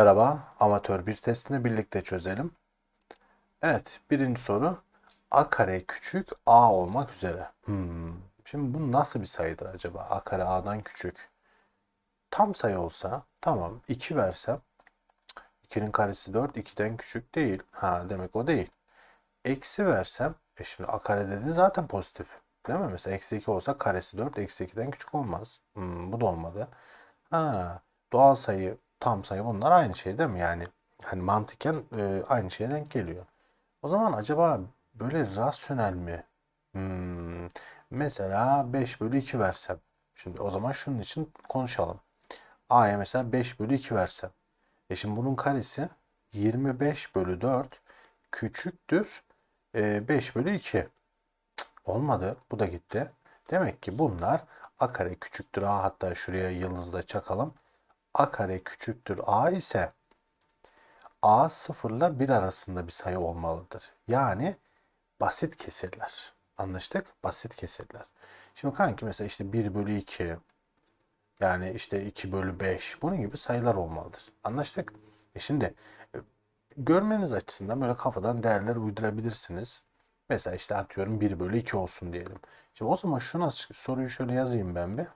Merhaba, amatör bir testini birlikte çözelim. Evet, birinci soru. A kare küçük A olmak üzere. Hmm, Şimdi bu nasıl bir sayıdır acaba? A kare A'dan küçük. Tam sayı olsa, tamam 2 versem, 2'nin karesi 4, 2'den küçük değil. Ha demek o değil. Eksi versem, e şimdi A kare dediğin zaten pozitif. Değil mi? Mesela eksi 2 olsa karesi 4, eksi 2'den küçük olmaz. Hmm, bu da olmadı. Ha, doğal sayı, tam sayı bunlar aynı şey değil mi? Yani hani mantıken e, aynı şeye denk geliyor. O zaman acaba böyle rasyonel mi? Hmm, mesela 5 bölü 2 versem. Şimdi o zaman şunun için konuşalım. A'ya mesela 5 bölü 2 versem. E şimdi bunun karesi 25 bölü 4 küçüktür e, 5 bölü 2. Cık, Olmadı. Bu da gitti. Demek ki bunlar a kare küçüktür a hatta şuraya yıldızla çakalım. A kare küçüktür a ise a sıfırla 1 arasında bir sayı olmalıdır. Yani basit kesirler. Anlaştık? Basit kesirler. Şimdi kanki mesela işte 1 bölü 2 yani işte 2 bölü 5 bunun gibi sayılar olmalıdır. Anlaştık? E şimdi e, görmeniz açısından böyle kafadan değerler uydurabilirsiniz. Mesela işte atıyorum 1 bölü 2 olsun diyelim. Şimdi o zaman şuna soruyu şöyle yazayım ben bir.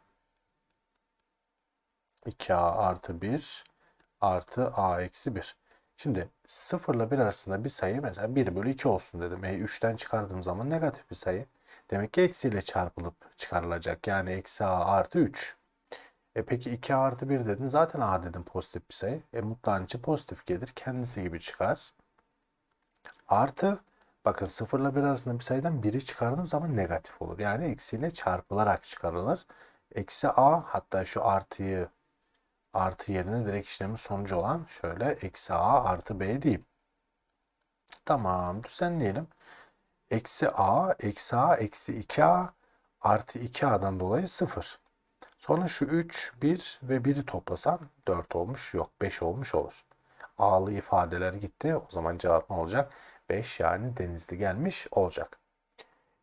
2a artı 1 artı a eksi 1. Şimdi 0 ile 1 arasında bir sayı mesela 1 bölü 2 olsun dedim. E 3'ten çıkardığım zaman negatif bir sayı. Demek ki eksiyle çarpılıp çıkarılacak. Yani eksi a artı 3. E peki 2 artı 1 dedin. Zaten a dedim pozitif bir sayı. E mutlağın içi pozitif gelir. Kendisi gibi çıkar. Artı bakın 0 ile 1 arasında bir sayıdan 1'i çıkardığım zaman negatif olur. Yani eksiyle çarpılarak çıkarılır. Eksi a hatta şu artıyı artı yerine direkt işlemin sonucu olan şöyle eksi a artı b diyeyim. Tamam düzenleyelim. Eksi a eksi a eksi 2a artı 2a'dan dolayı 0. Sonra şu 3, 1 ve 1'i toplasan 4 olmuş. Yok 5 olmuş olur. A'lı ifadeler gitti. O zaman cevap ne olacak? 5 yani denizli gelmiş olacak.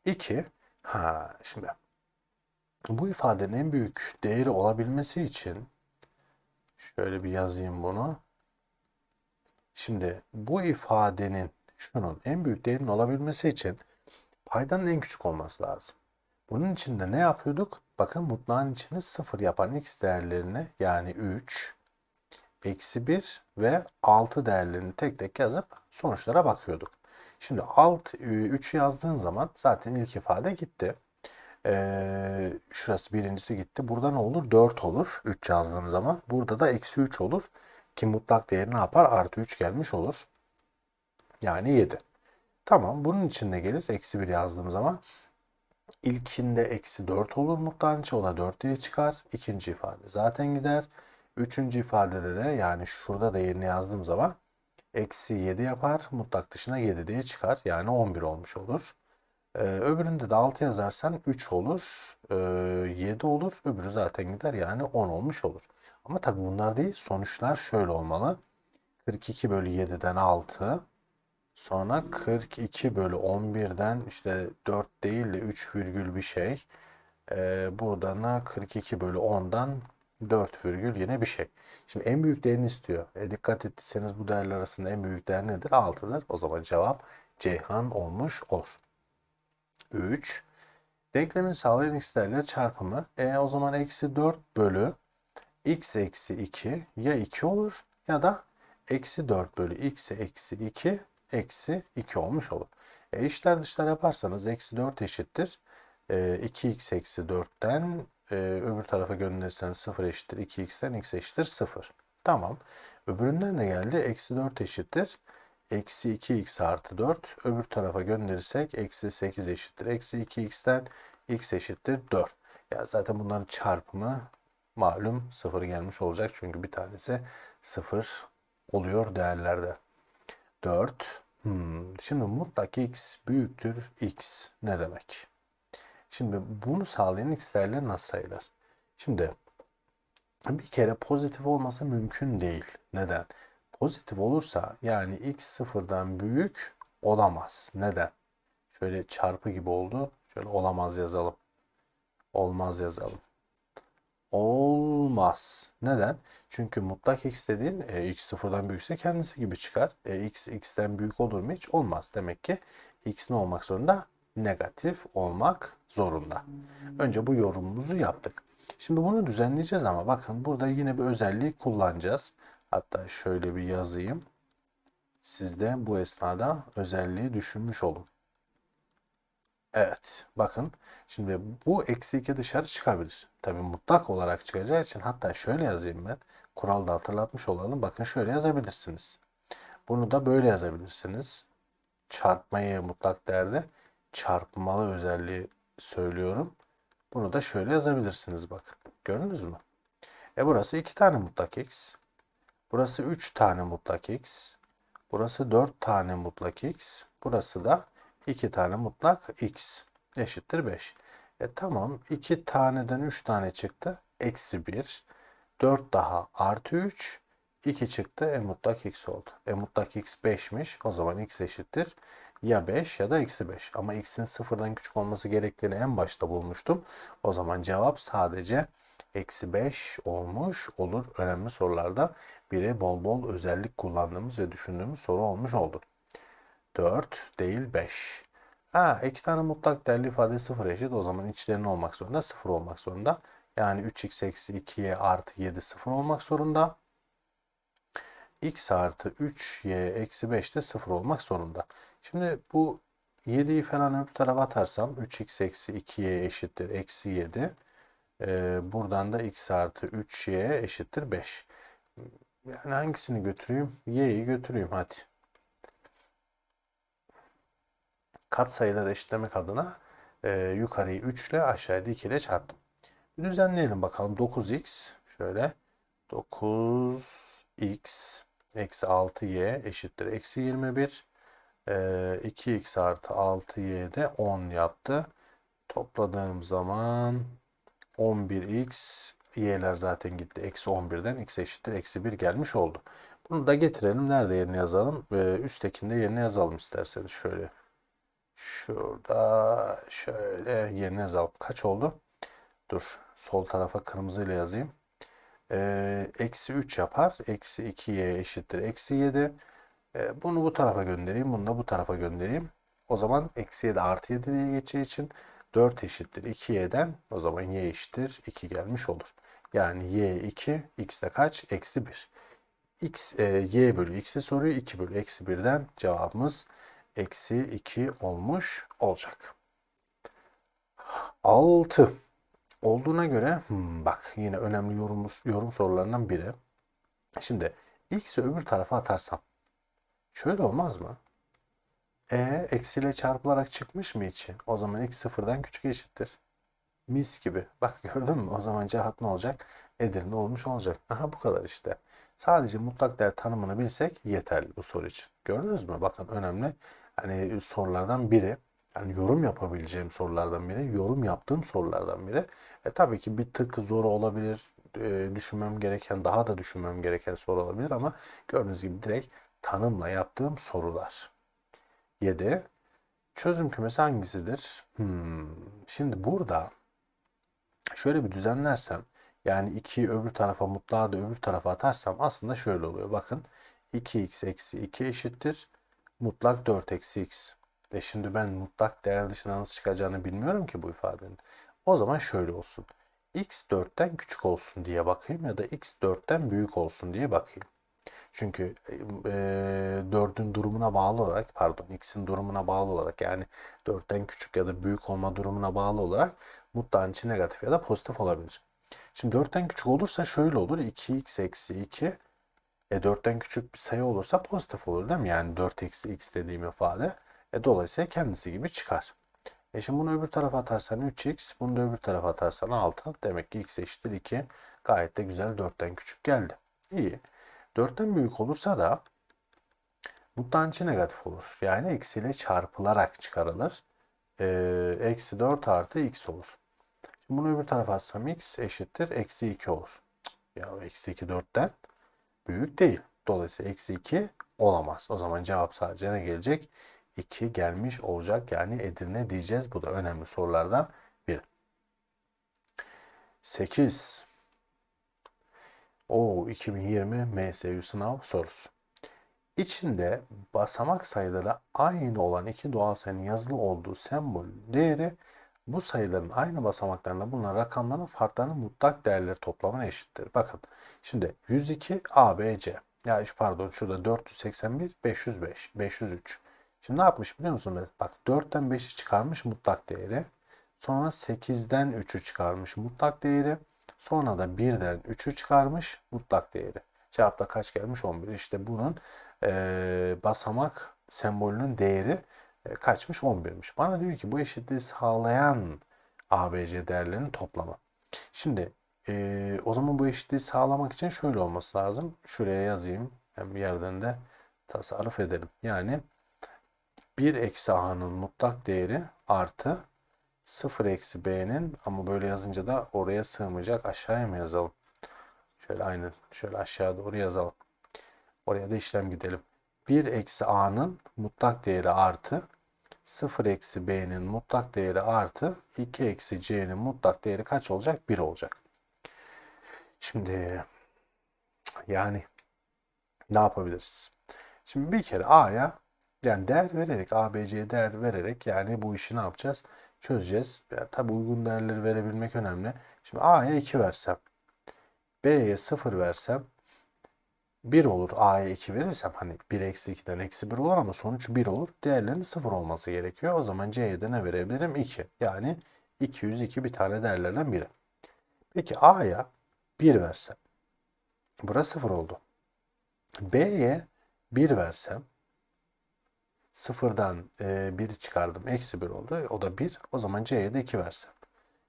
2. Ha şimdi bu ifadenin en büyük değeri olabilmesi için şöyle bir yazayım bunu. Şimdi bu ifadenin şunun en büyük değerinin olabilmesi için paydanın en küçük olması lazım. Bunun için de ne yapıyorduk? Bakın mutlağın içini sıfır yapan x değerlerini yani 3, eksi 1 ve 6 değerlerini tek tek yazıp sonuçlara bakıyorduk. Şimdi alt 3 yazdığın zaman zaten ilk ifade gitti. Ee, şurası birincisi gitti. Burada ne olur? 4 olur 3 yazdığım zaman. Burada da eksi 3 olur. Ki mutlak değeri ne yapar? Artı 3 gelmiş olur. Yani 7. Tamam bunun içinde gelir. Eksi 1 yazdığım zaman. İlkinde eksi 4 olur mutlağın içi. O da 4 diye çıkar. İkinci ifade zaten gider. Üçüncü ifadede de yani şurada da yerine yazdığım zaman eksi 7 yapar. Mutlak dışına 7 diye çıkar. Yani 11 olmuş olur. Ee, öbüründe de 6 yazarsan 3 olur. Ee, 7 olur. Öbürü zaten gider yani 10 olmuş olur. Ama tabii bunlar değil. Sonuçlar şöyle olmalı. 42 bölü 7'den 6. Sonra 42 bölü 11'den işte 4 değil de 3 virgül bir şey. Ee, buradan da 42 bölü 10'dan 4 virgül yine bir şey. Şimdi en büyük değerini istiyor. E, dikkat ettiyseniz bu değerler arasında en büyük değer nedir? 6'dır. O zaman cevap Ceyhan olmuş olur. 3. Denklemin sağlayan x değerleri çarpımı. E o zaman eksi 4 bölü x eksi 2 ya 2 olur ya da eksi 4 bölü x eksi 2 eksi 2 olmuş olur. E işler dışlar yaparsanız eksi 4 eşittir. E, 2x eksi 4'ten e, öbür tarafa gönderirseniz 0 eşittir 2x'ten x eşittir 0. Tamam. Öbüründen de geldi. Eksi 4 eşittir. Eksi 2x artı 4. Öbür tarafa gönderirsek eksi 8 eşittir. Eksi 2x'ten x eşittir 4. Ya zaten bunların çarpımı malum 0 gelmiş olacak. Çünkü bir tanesi 0 oluyor değerlerde. 4. Hmm. Şimdi mutlak x büyüktür x ne demek? Şimdi bunu sağlayan x değerleri nasıl sayılır? Şimdi bir kere pozitif olması mümkün değil. Neden? Pozitif olursa yani x sıfırdan büyük olamaz. Neden? Şöyle çarpı gibi oldu. Şöyle olamaz yazalım. Olmaz yazalım. olmaz. Neden? Çünkü mutlak x dediğin e, x sıfırdan büyükse kendisi gibi çıkar. E, x x'ten büyük olur mu hiç? Olmaz. Demek ki x ne olmak zorunda? Negatif olmak zorunda. Önce bu yorumumuzu yaptık. Şimdi bunu düzenleyeceğiz ama bakın burada yine bir özelliği kullanacağız. Hatta şöyle bir yazayım. Siz de bu esnada özelliği düşünmüş olun. Evet. Bakın. Şimdi bu eksi 2 dışarı çıkabilir. Tabii mutlak olarak çıkacağı için hatta şöyle yazayım ben. Kuralda hatırlatmış olalım. Bakın şöyle yazabilirsiniz. Bunu da böyle yazabilirsiniz. Çarpmayı mutlak değerde çarpmalı özelliği söylüyorum. Bunu da şöyle yazabilirsiniz bakın. Gördünüz mü? E burası 2 tane mutlak x. Burası 3 tane mutlak x. Burası 4 tane mutlak x. Burası da 2 tane mutlak x eşittir 5. E tamam 2 taneden 3 tane çıktı. Eksi 1. 4 daha artı 3. 2 çıktı. E mutlak x oldu. E mutlak x 5'miş. O zaman x eşittir. Ya 5 ya da eksi 5. Ama x'in sıfırdan küçük olması gerektiğini en başta bulmuştum. O zaman cevap sadece eksi 5 olmuş olur. Önemli sorularda biri bol bol özellik kullandığımız ve düşündüğümüz soru olmuş oldu. 4 değil 5. Ha, iki tane mutlak değerli ifade 0 eşit. O zaman içlerinin olmak zorunda 0 olmak zorunda. Yani 3x eksi 2y artı 7 0 olmak zorunda. x artı 3y eksi 5 de 0 olmak zorunda. Şimdi bu 7'yi falan öbür tarafa atarsam 3x eksi 2y eşittir eksi 7. Ee, buradan da x artı 3y eşittir 5. Yani hangisini götüreyim? y'yi götüreyim hadi. katsayıları eşitlemek adına e, yukarıyı 3 ile aşağıya 2 ile çarptım. Bir düzenleyelim bakalım. 9x şöyle 9x eksi 6y eşittir eksi 21. E, 2x artı 6y de 10 yaptı. Topladığım zaman 11x y'ler zaten gitti. Eksi 11'den x eşittir eksi 1 gelmiş oldu. Bunu da getirelim. Nerede yerine yazalım? Ee, üsttekinde yerine yazalım isterseniz. Şöyle Şurada şöyle yerine yazalım. Kaç oldu? Dur. Sol tarafa kırmızıyla yazayım. Ee, eksi 3 yapar. Eksi 2y eşittir. Eksi 7. Ee, bunu bu tarafa göndereyim. Bunu da bu tarafa göndereyim. O zaman eksi 7 artı 7 diye geçeceği için 4 eşittir 2y'den o zaman y eşittir 2 gelmiş olur. Yani y 2 x de kaç? Eksi 1. x e, y bölü x'i soruyor. 2 bölü eksi 1'den cevabımız eksi 2 olmuş olacak. 6 olduğuna göre hmm, bak yine önemli yorum, yorum sorularından biri. Şimdi x'i öbür tarafa atarsam şöyle olmaz mı? E eksiyle çarpılarak çıkmış mı içi? O zaman x sıfırdan küçük eşittir. Mis gibi. Bak gördün mü? O zaman cevap ne olacak? Edirne olmuş olacak. Aha bu kadar işte. Sadece mutlak değer tanımını bilsek yeterli bu soru için. Gördünüz mü? Bakın önemli hani sorulardan biri. Yani yorum yapabileceğim sorulardan biri, yorum yaptığım sorulardan biri. E tabii ki bir tık zor olabilir, e, düşünmem gereken, daha da düşünmem gereken soru olabilir ama gördüğünüz gibi direkt tanımla yaptığım sorular. 7. Çözüm kümesi hangisidir? Hmm. Şimdi burada şöyle bir düzenlersem yani 2'yi öbür tarafa mutlağı da öbür tarafa atarsam aslında şöyle oluyor. Bakın 2x eksi 2 eşittir mutlak 4 eksi x. E şimdi ben mutlak değer dışına nasıl çıkacağını bilmiyorum ki bu ifadenin. O zaman şöyle olsun. x 4'ten küçük olsun diye bakayım ya da x 4'ten büyük olsun diye bakayım. Çünkü e, 4'ün durumuna bağlı olarak pardon x'in durumuna bağlı olarak yani 4'ten küçük ya da büyük olma durumuna bağlı olarak mutlağın içi negatif ya da pozitif olabilir. Şimdi 4'ten küçük olursa şöyle olur. 2x eksi 2 e 4'ten küçük bir sayı olursa pozitif olur değil mi? Yani 4 eksi x dediğim ifade. E dolayısıyla kendisi gibi çıkar. E şimdi bunu öbür tarafa atarsan 3x, bunu da öbür tarafa atarsan 6. Demek ki x eşittir 2. Gayet de güzel 4'ten küçük geldi. İyi. 4'ten büyük olursa da mutlağın negatif olur. Yani eksiyle çarpılarak çıkarılır. E, eksi 4 artı x olur. Şimdi bunu öbür tarafa atsam x eşittir eksi 2 olur. Ya eksi 2 4'ten büyük değil. Dolayısıyla eksi 2 olamaz. O zaman cevap sadece ne gelecek? 2 gelmiş olacak. Yani Edirne diyeceğiz. Bu da önemli sorulardan biri. 8. O 2020 MSU sınav sorusu. İçinde basamak sayıları aynı olan iki doğal sayının yazılı olduğu sembol değeri bu sayıların aynı basamaklarında bulunan rakamların farklarının mutlak değerleri toplamına eşittir. Bakın şimdi 102 ABC. Ya pardon şurada 481 505 503. Şimdi ne yapmış biliyor musun? Bak 4'ten 5'i çıkarmış mutlak değeri. Sonra 8'den 3'ü çıkarmış mutlak değeri. Sonra da 1'den 3'ü çıkarmış mutlak değeri. Cevapta kaç gelmiş? 11. İşte bunun eee, basamak sembolünün değeri e, kaçmış? 11'miş. Bana diyor ki bu eşitliği sağlayan ABC değerlerinin toplamı. Şimdi e, o zaman bu eşitliği sağlamak için şöyle olması lazım. Şuraya yazayım. Hem bir yerden de tasarruf edelim. Yani 1 eksi a'nın mutlak değeri artı 0 eksi b'nin ama böyle yazınca da oraya sığmayacak. Aşağıya mı yazalım? Şöyle aynen şöyle aşağı doğru yazalım. Oraya da işlem gidelim. 1 eksi a'nın mutlak değeri artı 0 eksi b'nin mutlak değeri artı 2 eksi c'nin mutlak değeri kaç olacak? 1 olacak. Şimdi yani ne yapabiliriz? Şimdi bir kere a'ya yani değer vererek ABC'ye değer vererek yani bu işi ne yapacağız? Çözeceğiz. Ya, tabii uygun değerleri verebilmek önemli. Şimdi a'ya 2 versem B'ye 0 versem 1 olur. A'ya 2 verirsem hani 1 eksi 2'den eksi 1 olur ama sonuç 1 olur. Değerlerinin 0 olması gerekiyor. O zaman C'ye de ne verebilirim? 2. Yani 202 bir tane değerlerden biri. Peki A'ya 1 versem. Burası 0 oldu. B'ye 1 versem. 0'dan 1'i çıkardım. Eksi 1 oldu. O da 1. O zaman C'ye de 2 versem.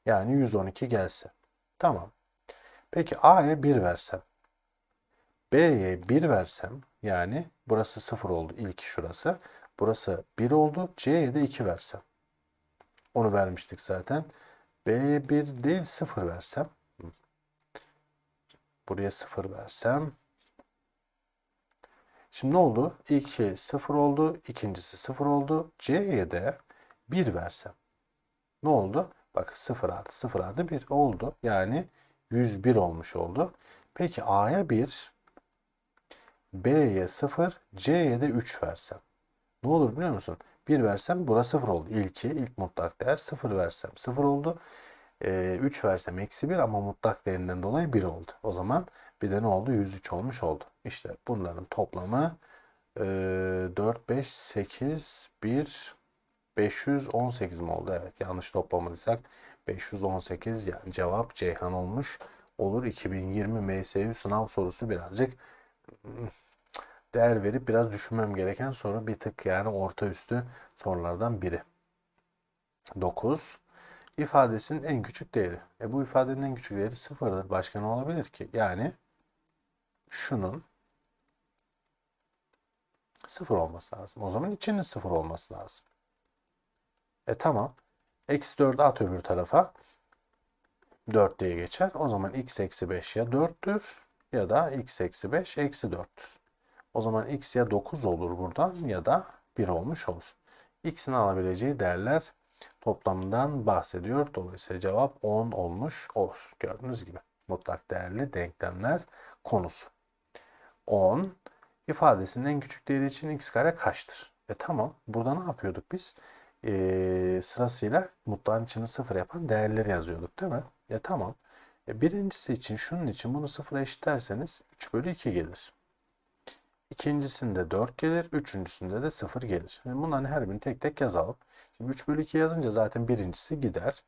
Yani 112 gelse. Tamam. Peki A'ya 1 versem. B'ye 1 versem yani burası 0 oldu ilk şurası. Burası 1 oldu. C'ye de 2 versem. Onu vermiştik zaten. B'ye 1 değil 0 versem. Buraya 0 versem. Şimdi ne oldu? İlki 0 oldu. ikincisi 0 oldu. C'ye de 1 versem. Ne oldu? Bak 0 artı 0 artı 1 oldu. Yani 101 olmuş oldu. Peki A'ya 1, B'ye 0, C'ye de 3 versem. Ne olur biliyor musun? 1 versem burası 0 oldu. İlki, ilk mutlak değer 0 versem 0 oldu. Ee, 3 versem eksi 1 ama mutlak değerinden dolayı 1 oldu. O zaman bir de ne oldu? 103 olmuş oldu. İşte bunların toplamı e, 4, 5, 8, 1, 518 mi oldu? Evet yanlış toplamadıysak 518 yani cevap Ceyhan olmuş olur. 2020 MSU sınav sorusu birazcık hmm, değer verip biraz düşünmem gereken soru bir tık yani orta üstü sorulardan biri. 9. ifadesinin en küçük değeri. E bu ifadenin en küçük değeri sıfırdır. Başka ne olabilir ki? Yani şunun sıfır olması lazım. O zaman içinin sıfır olması lazım. E tamam. Eksi 4'ü at öbür tarafa. 4 diye geçer. O zaman x eksi 5 ya 4'tür ya da x eksi 5 eksi 4'tür. O zaman x ya 9 olur buradan ya da 1 olmuş olur. x'in alabileceği değerler toplamından bahsediyor. Dolayısıyla cevap 10 olmuş olur. Gördüğünüz gibi mutlak değerli denklemler konusu. 10 ifadesinin en küçük değeri için x kare kaçtır? E tamam. Burada ne yapıyorduk biz? Ee, sırasıyla mutlağın içini sıfır yapan değerleri yazıyorduk değil mi? E tamam. E, birincisi için şunun için bunu sıfıra eşitlerseniz 3 bölü 2 gelir. İkincisinde 4 gelir. Üçüncüsünde de 0 gelir. Şimdi bunların her birini tek tek yazalım. Şimdi 3 bölü 2 yazınca zaten birincisi gider.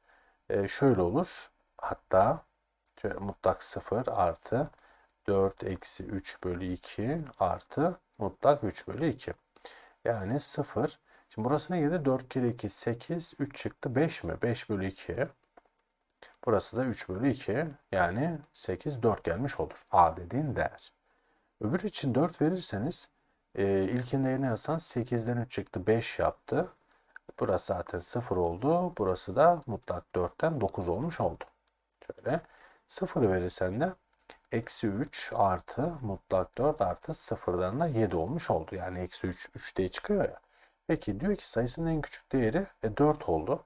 E, şöyle olur. Hatta şöyle mutlak 0 artı 4 eksi 3 bölü 2 artı mutlak 3 bölü 2. Yani 0. Şimdi burası ne gelir? 4 kere 2 8. 3 çıktı 5 mi? 5 bölü 2. Burası da 3 bölü 2. Yani 8 4 gelmiş olur. A dediğin değer. Öbür için 4 verirseniz e, ilkinde yerine yazsan 8'den 3 çıktı 5 yaptı. Burası zaten 0 oldu. Burası da mutlak 4'ten 9 olmuş oldu. Şöyle 0 verirsen de eksi 3 artı mutlak 4 artı 0'dan da 7 olmuş oldu. Yani eksi 3 3 diye çıkıyor ya. Peki diyor ki sayısının en küçük değeri e, 4 oldu.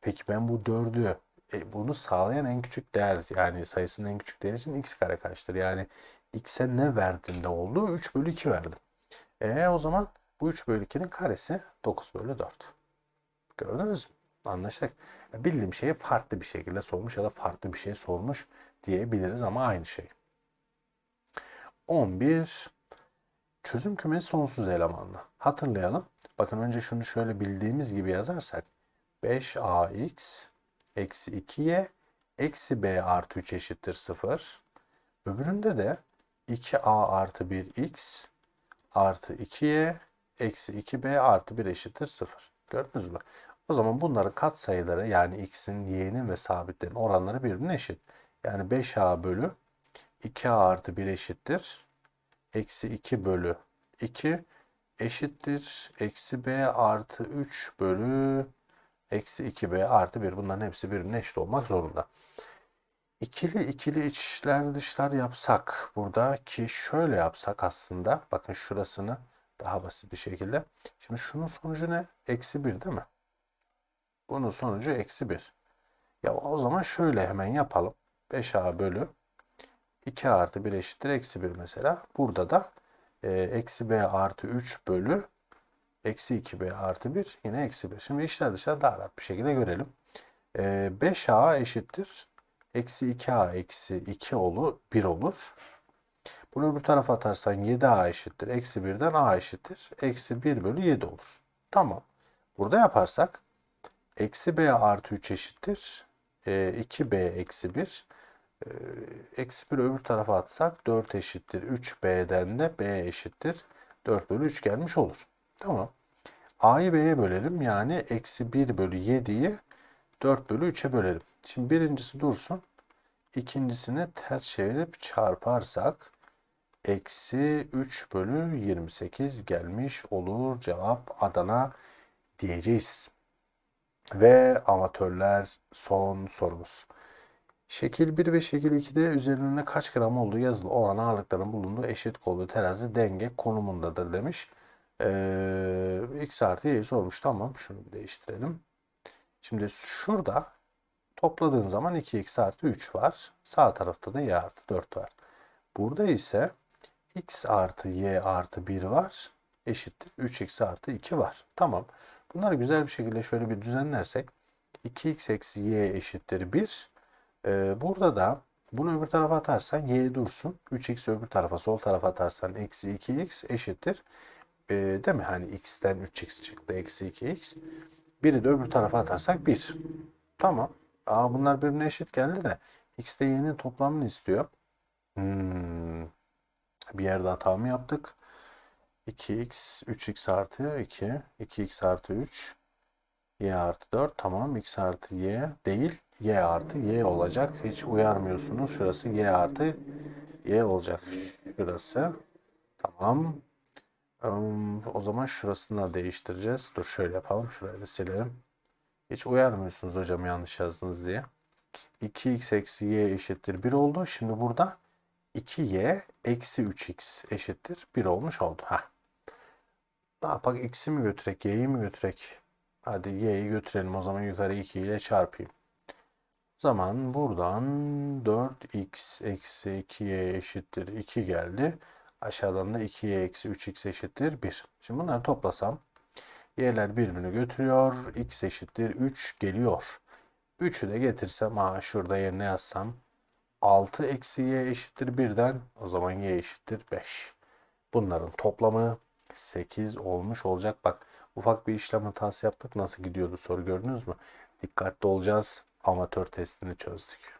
Peki ben bu 4'ü e, bunu sağlayan en küçük değer yani sayısının en küçük değeri için x kare kaçtır? Yani x'e ne verdin ne oldu? 3 bölü 2 verdim. E o zaman bu 3 bölü 2'nin karesi 9 bölü 4. Gördünüz mü? Anlaştık. Ya Bildiğim şeyi farklı bir şekilde sormuş ya da farklı bir şey sormuş diyebiliriz ama aynı şey. 11. Çözüm kümesi sonsuz elemanlı. Hatırlayalım. Bakın önce şunu şöyle bildiğimiz gibi yazarsak 5ax eksi 2y eksi b artı 3 eşittir 0. Öbüründe de 2a artı 1x artı 2y eksi 2b artı 1 eşittir 0. Gördünüz mü? O zaman bunların katsayıları yani x'in, y'nin ve sabitlerin oranları birbirine eşit. Yani 5a bölü 2a artı 1 eşittir. Eksi 2 bölü 2 eşittir. Eksi b artı 3 bölü eksi 2b artı 1. Bunların hepsi birbirine eşit olmak zorunda. İkili ikili içler dışlar yapsak burada ki şöyle yapsak aslında bakın şurasını daha basit bir şekilde. Şimdi şunun sonucu ne? Eksi 1 değil mi? Bunun sonucu eksi 1. Ya o zaman şöyle hemen yapalım. 5a bölü 2 artı 1 eşittir eksi 1 mesela. Burada da e, eksi b artı 3 bölü eksi 2b artı 1 yine eksi 1. Şimdi işler dışarı daha rahat bir şekilde görelim. E, 5a eşittir eksi 2a eksi 2 olur 1 olur. Bunu öbür tarafa atarsan 7a eşittir. Eksi 1'den a eşittir. Eksi 1 bölü 7 olur. Tamam. Burada yaparsak eksi b artı 3 eşittir. E, 2b eksi 1. E, eksi 1 öbür tarafa atsak 4 eşittir. 3b'den de b eşittir. 4 bölü 3 gelmiş olur. Tamam. a'yı b'ye bölelim. Yani eksi 1 bölü 7'yi 4 bölü 3'e bölelim. Şimdi birincisi dursun. İkincisini ters çevirip çarparsak eksi 3 bölü 28 gelmiş olur. Cevap Adana diyeceğiz. Ve amatörler son sorumuz. Şekil 1 ve şekil 2'de üzerinde kaç gram olduğu yazılı olan ağırlıkların bulunduğu eşit kollu terazi denge konumundadır demiş. Ee, x artı y'yi sormuş. Tamam şunu bir değiştirelim. Şimdi şurada topladığın zaman 2x artı 3 var. Sağ tarafta da y artı 4 var. Burada ise x artı y artı 1 var. Eşittir 3x artı 2 var. Tamam. Bunları güzel bir şekilde şöyle bir düzenlersek 2x eksi y eşittir 1. Ee, burada da bunu öbür tarafa atarsan y dursun. 3x öbür tarafa sol tarafa atarsan eksi 2x eşittir. Ee, değil mi? Hani x'ten 3x çıktı. Eksi 2x. Biri de öbür tarafa atarsak 1. Tamam. Aa, bunlar birbirine eşit geldi de x ile y'nin toplamını istiyor. Hmm. Bir yerde hata mı yaptık? 2x, 3x artı 2, 2x artı 3, y artı 4. Tamam. x artı y değil. y artı y olacak. Hiç uyarmıyorsunuz. Şurası y artı y olacak. Şurası. Tamam. Um, o zaman şurasını da değiştireceğiz. Dur şöyle yapalım. Şurayı da silelim. Hiç uyarmıyorsunuz hocam yanlış yazdınız diye. 2x eksi y eşittir 1 oldu. Şimdi burada 2y eksi 3x eşittir 1 olmuş oldu. Heh. Ne yapak? X'i mi götürek, y'yi mi götürek? Hadi y'yi götürelim. O zaman yukarı 2 ile çarpayım. O zaman buradan 4x eksi 2y eşittir 2 geldi. Aşağıdan da 2y eksi 3x eşittir 1. Şimdi bunları toplasam y'ler birbirini götürüyor. x eşittir 3 geliyor. 3'ü de getirsem ha şurada yerine yazsam 6 eksi y eşittir 1'den o zaman y eşittir 5. Bunların toplamı 8 olmuş olacak. Bak ufak bir işlem hatası yaptık. Nasıl gidiyordu soru gördünüz mü? Dikkatli olacağız. Amatör testini çözdük.